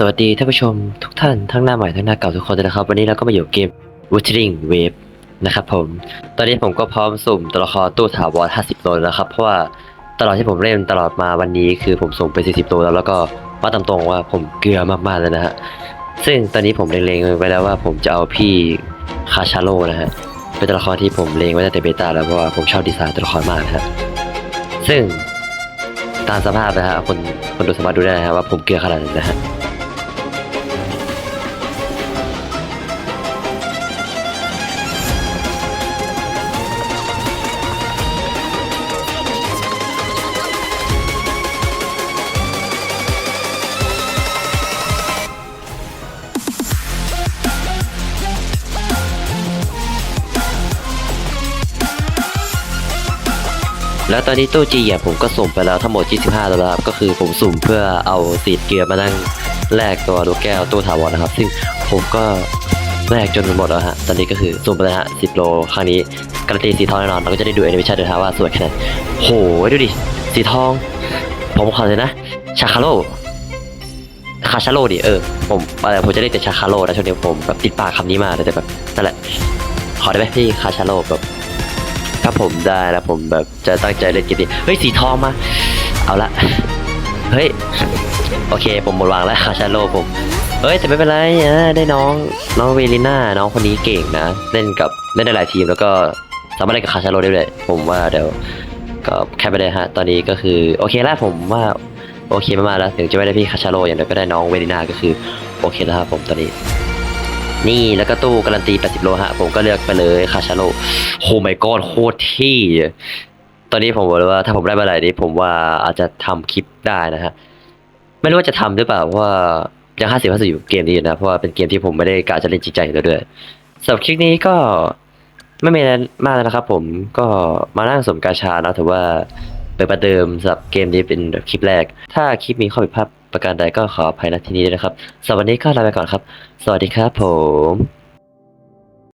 สวัสดีท่านผู้ชมทุกท่านทั้งหน้าใหม่ทั้งหน้าเก่าทุกคนเลยนะครับ วันนี้เราก็มาอยู่เกม Wuthering Wave นะครับผม ตอนนี้ผมก็พร้อมสุ่มตัวละครตู้ถาวร50ตัวแล้วครับ เพราะว่าตลอดที่ผมเล่นตลอดมาวันนี้คือผมส่งไป 40ตัวแล้วแล้วก็ว่าตามตรงว่าผมเกลือมากๆเลยนะฮะ ซึ่งตอนนี้ผมเล็งๆไว้แล้วว่าผมจะเอาพี่คาชาโลนะฮะ เป็นตัวละครที่ผมเลงไว้ตั้งแต่เบต้าแล้วเพราะว่าผมชอบดีไซน์ตัวละครมากนะฮะ ซึ่งตามสภาพนะฮะคนคนดูสามารถดูได้นะฮะว่าผมเกลือขนาดไหนนะฮะ แล้วตอนนี้ตู้จีอะผมก็สุ่มไปแล้วทั้งหมด 25ตัวแล้วครับก็คือผมสุ่มเพื่อเอาสีดเกลือมานั่งแลกตัวลูกแก้วตู้ถาวรนะครับ ซึ่งผมก็แลกจนหมดแล้วฮะ ตอนนี้ก็คือสุ่มไปแล้วฮะ 10 โลครั้งนี้การันตีสีทองแน่นอนเราก็จะได้ดูแอนิเมชันด้วยฮะว่าสวยแค่ไหนโหดูดิ สีทอง ผมขอเลยนะ ชาคาโลคาชาโลดิเออผมอะไรผมจะเรียกแต่ชาคาโลนะช่วงนี้ผมแบบติดปากคำนี้มาเลยแต่แบบนั่นแหละขอได้ไหมพี่คาชาโลแบบ ถ้าผมได้แล้วผมแบบจะตั้งใจเล่นเกมนี้เฮ้ยสีทองมา เอาละ เฮ้ย โอเค ผมหมดวางแล้วคาชาโลผม เฮ้ย แต่ไม่เป็นไรอะได้น้องน้องเวลิน่าน้องคนนี้เก่งนะ เล่นกับเล่นได้หลายทีมแล้วก็สามารถเล่นกับคาชาโลได้เลยผมว่าเดี๋ยวก็แค่ไปเลยฮะ ตอนนี้ก็คือโอเคแล้วผมว่าโอเคมากๆแล้ว ถึงจะไม่ได้พี่คาชาโลอย่างเดียวก็ได้น้องเวลิน่าก็คือโอเคแล้วครับผมตอนนี้ นี่แล้วก็ตู้การันตี 80 โลฮะ ผมก็เลือกไปเลยคาชาโลโหไม่กอดโคตรที่ ตอนนี้ผมบอกเลยว่าถ้าผมได้มื่อไหร่นี้ผมว่าอาจจะทำคลิปได้นะฮะ ไม่รู้ว่าจะทำหรือเปล่าเพราะว่ายังห้าสิบห้าสิบอยู่เกมนี้อยู่นะ เพราะว่าเป็นเกมที่ผมไม่ได้กะจะเล่นจริงจังอยู่แล้วด้วยสำหรับคลิปนี้ก็ไม่มีอะไรมากแล้วนะครับผมก็มานั่งสมกาชาแล้วถือว่าเปิดประเดิมสำหรับเกมนี้เป็นคลิปแรก ถ้าคลิปมีข้อผิดพลาด ประการใดก็ขออภัยณที่นี้ด้วยนะครับสำหรับวันนี้ก็ลาไปก่อนครับ สวัสดีครับผม